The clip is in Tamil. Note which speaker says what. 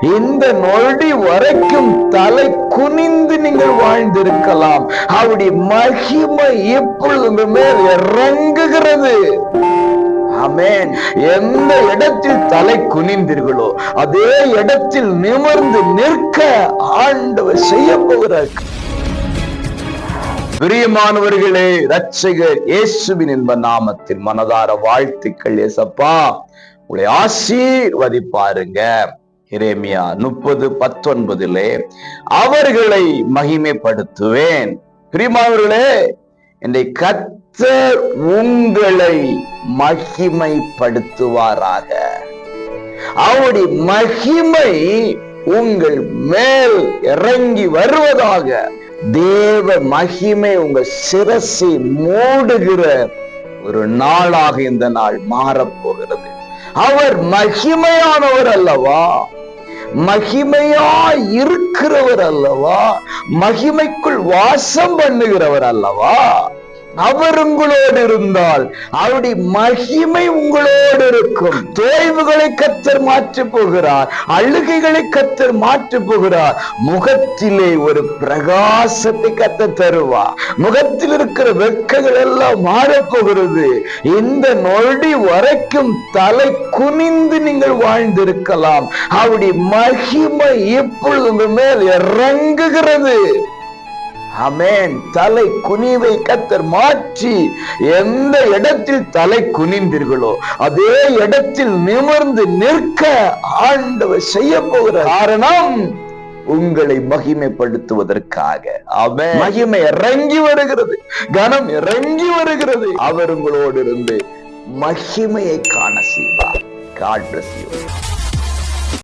Speaker 1: இந்த நொடி வரைக்கும் தலை குனிந்து நீங்கள் வாழ்ந்திருக்கலாம். அவருடைய மகிமை எப்பொழுதுமே மேல் இறங்குகிறது. ஆமென். எந்த இடத்தில் தலை குனிந்தீர்களோ அதே இடத்தில் நிமிர்ந்து நிற்க ஆண்டவர் செய்ய போகிறார் பிரியமானவர்களே ரட்சகர் இயேசுவின் என்ப நாமத்தில் மனதார வாழ்த்துக்கள் ஏசப்பா. உங்களை ஆசீர்வதிப்பாருங்க. இரேமியா முப்பது பத்தொன்பதிலே அவர்களை மகிமைப்படுத்துவேன். பிரிமாவர்களே என்னை கத்தர் உங்களை மகிமைப்படுத்துவாராக. அவருடைய மகிமை உங்கள் மேல் இறங்கி வருவதாக. தேவ மகிமை உங்க சிரசை மூடுகிற ஒரு நாளாக இந்த நாள் மாறப்போகிறது. அவர் மகிமையானவர் அல்லவா? மகிமையா இருக்கிறவர் அல்லவா மகிமைக்குள் வாசம் பண்ணுகிறவர் அல்லவா அவர் உங்களோடு இருந்தால் அவருடைய மகிமை உங்களோடு இருக்கும். தோய்வுகளை கத்தர் மாற்ற போகிறார். அழுகைகளை கத்தர் மாற்ற போகிறார். முகத்திலே ஒரு பிரகாசத்தை கத்த தருவார். முகத்தில் இருக்கிற வெக்கங்கள் எல்லாம் மாறப்போகிறது இந்த நொடி வரைக்கும் தலை குனிந்து நீங்கள் வாழ்ந்திருக்கலாம். அவருடைய மகிமை இப்பொழுது மேல் இறங்குகிறது. அமேன் தலை குனிவை கத்தர் மாற்றி எந்த இடத்தில் தலை குனிந்தீர்களோ அதே இடத்தில் நிமிர்ந்து நிற்க ஆண்டவர் செய்ய போகிற காரணம் உங்களை மகிமைப்படுத்துவதற்காக. அவன் மகிமை இறங்கி வருகிறது கனம் இறங்கி வருகிறது. அவர் உங்களோடு இருந்து மகிமையை காண செய்வார். God bless